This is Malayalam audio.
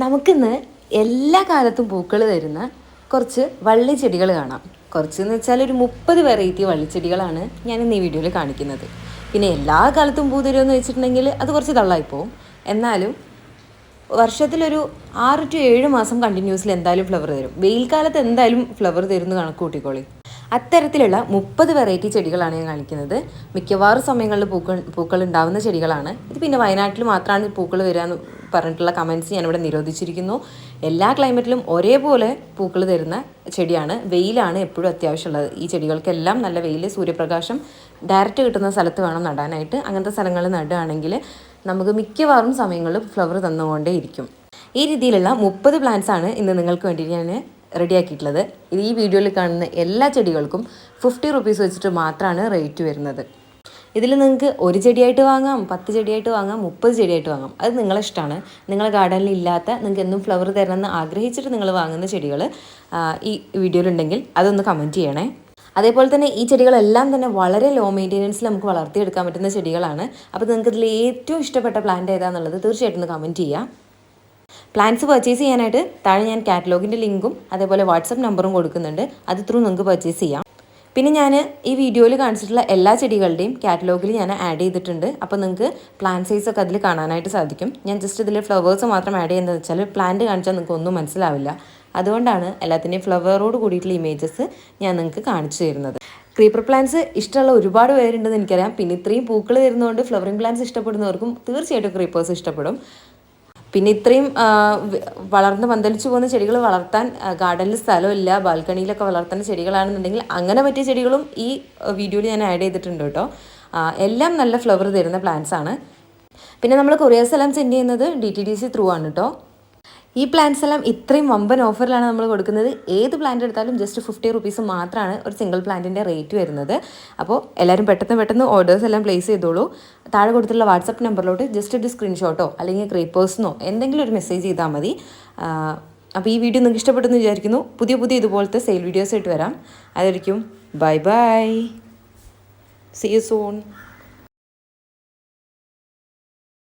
നമുക്കിന്ന് എല്ലാ കാലത്തും പൂക്കൾ തരുന്ന കുറച്ച് വള്ളിച്ചെടികൾ കാണാം. കുറച്ച് എന്ന് വെച്ചാൽ ഒരു മുപ്പത് വെറൈറ്റി വള്ളിച്ചെടികളാണ് ഞാൻ ഇന്ന് ഈ വീഡിയോയിൽ കാണിക്കുന്നത്. പിന്നെ എല്ലാ കാലത്തും പൂ തരുമെന്ന് വെച്ചിട്ടുണ്ടെങ്കിൽ അത് കുറച്ച് തള്ളായിപ്പോവും എന്നാലും വർഷത്തിലൊരു ആറ് ടു ഏഴ് മാസം കണ്ടിന്യൂസിൽ എന്തായാലും ഫ്ലവർ തരും. വെയിൽ കാലത്ത് എന്തായാലും ഫ്ലവർ തരുന്ന കണക്ക് കൂട്ടിക്കോളി. അത്തരത്തിലുള്ള മുപ്പത് വെറൈറ്റി ചെടികളാണ് ഞാൻ കാണിക്കുന്നത്. മിക്കവാറും സമയങ്ങളിൽ പൂക്കൾ പൂക്കൾ ഉണ്ടാവുന്ന ചെടികളാണ്. ഇത് പിന്നെ വയനാട്ടിൽ മാത്രമാണ് പൂക്കൾ എന്ന് പറഞ്ഞിട്ടുള്ള കമന്റ്സ് ഞാനിവിടെ നിരോധിച്ചിരിക്കുന്നു. എല്ലാ ക്ലൈമറ്റിലും ഒരേപോലെ പൂക്കൾ തരുന്ന ചെടിയാണ്. വെയിലാണ് എപ്പോഴും അത്യാവശ്യമുള്ളത്. ഈ ചെടികൾക്കെല്ലാം നല്ല വെയിൽ സൂര്യപ്രകാശം ഡയറക്റ്റ് കിട്ടുന്ന സ്ഥലത്ത് വേണം നടാനായിട്ട്. അങ്ങനത്തെ സ്ഥലങ്ങളിൽ നടുകയാണെങ്കിൽ നമുക്ക് മിക്കവാറും സമയങ്ങളിൽ ഫ്ലവർ തന്നുകൊണ്ടേ ഇരിക്കും. ഈ രീതിയിലുള്ള മുപ്പത് പ്ലാന്റ്സ് ആണ് ഇന്ന് നിങ്ങൾക്ക് വേണ്ടി ഞാൻ റെഡിയാക്കിയിട്ടുള്ളത് ഈ വീഡിയോയിൽ കാണുന്ന എല്ലാ ചെടികൾക്കും ഫിഫ്റ്റി റുപ്പീസ് വെച്ചിട്ട് മാത്രമാണ് റേറ്റ് വരുന്നത്. ഇതിൽ നിങ്ങൾക്ക് ഒരു ചെടിയായിട്ട് വാങ്ങാം പത്ത് ചെടിയായിട്ട് വാങ്ങാം മുപ്പത് ചെടിയായിട്ട് വാങ്ങാം. അത് നിങ്ങളെ ഇഷ്ടമാണ് നിങ്ങളെ ഗാർഡനിൽ ഇല്ലാത്ത നിങ്ങൾക്ക് എന്നും ഫ്ലവർ തരണമെന്ന് ആഗ്രഹിച്ചിട്ട് നിങ്ങൾ വാങ്ങുന്ന ചെടികൾ ഈ വീഡിയോയിലുണ്ടെങ്കിൽ അതൊന്ന് കമന്റ് ചെയ്യണേ. അതേപോലെ തന്നെ ഈ ചെടികളെല്ലാം തന്നെ വളരെ ലോ മെയിന്റെനൻസിൽ നമുക്ക് വളർത്തിയെടുക്കാൻ പറ്റുന്ന ചെടികളാണ്. അപ്പോൾ നിങ്ങൾക്ക് ഇതിൽ ഏറ്റവും ഇഷ്ടപ്പെട്ട പ്ലാന്റ് ഏതാണെന്നുള്ളത് തീർച്ചയായിട്ടും ഒന്ന് കമന്റ് ചെയ്യാം. പ്ലാന്റ്സ് പർച്ചേസ് ചെയ്യാനായിട്ട് താഴെ ഞാൻ കാറ്റലോഗിന്റെ ലിങ്കും അതേപോലെ വാട്സപ്പ് നമ്പറും കൊടുക്കുന്നുണ്ട്. അത് ത്രൂ നിങ്ങൾക്ക് പർച്ചേസ് ചെയ്യാം. പിന്നെ ഞാൻ ഈ വീഡിയോയിൽ കാണിച്ചിട്ടുള്ള എല്ലാ ചെടികളുടെയും കാറ്റലോഗിൽ ഞാൻ ആഡ് ചെയ്തിട്ടുണ്ട്. അപ്പോൾ നിങ്ങൾക്ക് പ്ലാന്റ് സൈസ് ഒക്കെ അതിൽ കാണാനായിട്ട് സാധിക്കും. ഞാൻ ജസ്റ്റ് ഇതിൽ ഫ്ലവേഴ്സ് മാത്രം ആഡ് ചെയ്യുന്നത് വെച്ചാൽ പ്ലാന്റ് കാണിച്ചാൽ നിങ്ങൾക്ക് ഒന്നും മനസ്സിലാവില്ല. അതുകൊണ്ടാണ് എല്ലാത്തിന്റെയും ഫ്ലവറോട് കൂടിയിട്ടുള്ള ഇമേജസ് ഞാൻ നിങ്ങൾക്ക് കാണിച്ചു തരുന്നത്. ക്രീപ്പർ പ്ലാന്റ്സ് ഇഷ്ടമുള്ള ഒരുപാട് പേരുണ്ടെന്ന് എനിക്കറിയാം. പിന്നെ ഇത്രയും പൂക്കൾ തരുന്നതുകൊണ്ട് ഫ്ലവറിങ് പ്ലാന്റ്സ് ഇഷ്ടപ്പെടുന്നവർക്കും തീർച്ചയായിട്ടും ക്രീപ്പേഴ്സ് ഇഷ്ടപ്പെടും. പിന്നെ ഇത്രയും വളർന്ന് പന്തലിച്ചു പോകുന്ന ചെടികൾ വളർത്താൻ ഗാർഡനിൽ സ്ഥലമില്ല ബാൽക്കണിയിലൊക്കെ വളർത്തുന്ന ചെടികളാണെന്നുണ്ടെങ്കിൽ അങ്ങനെ പറ്റിയ ചെടികളും ഈ വീഡിയോയിൽ ഞാൻ ആഡ് ചെയ്തിട്ടുണ്ട് കേട്ടോ. എല്ലാം നല്ല ഫ്ലവർ തരുന്ന പ്ലാന്റ്സ് ആണ്. പിന്നെ നമ്മൾ കൊറിയ സ്ഥലം സെൻഡ് ചെയ്യുന്നത് D T D C through ആണ് കേട്ടോ. ഈ പ്ലാന്റ്സ് എല്ലാം ഇത്രയും വമ്പൻ ഓഫറിലാണ് നമ്മൾ കൊടുക്കുന്നത്. ഏത് പ്ലാന്റ് എടുത്താലും ജസ്റ്റ് ഫിഫ്റ്റി റുപ്പീസ് മാത്രമാണ് ഒരു സിംഗിൾ പ്ലാന്റിന്റെ റേറ്റ് വരുന്നത്. അപ്പോൾ എല്ലാവരും പെട്ടെന്ന് പെട്ടെന്ന് ഓർഡേഴ്സ് എല്ലാം പ്ലേസ് ചെയ്തോളൂ. താഴെ കൊടുത്തിട്ടുള്ള വാട്സപ്പ് നമ്പറിലോട്ട് ജസ്റ്റ് ഒരു സ്ക്രീൻഷോട്ടോ അല്ലെങ്കിൽ ക്രീപ്പേഴ്സിനോ എന്തെങ്കിലും ഒരു മെസ്സേജ് ചെയ്താൽ മതി. അപ്പോൾ ഈ വീഡിയോ നിങ്ങൾക്ക് ഇഷ്ടപ്പെട്ടെന്ന് വിചാരിക്കുന്നു. പുതിയ പുതിയ ഇതുപോലത്തെ സെയിൽ വീഡിയോസ് ആയിട്ട് വരാം. അതായിരിക്കും. Bye bye see you soon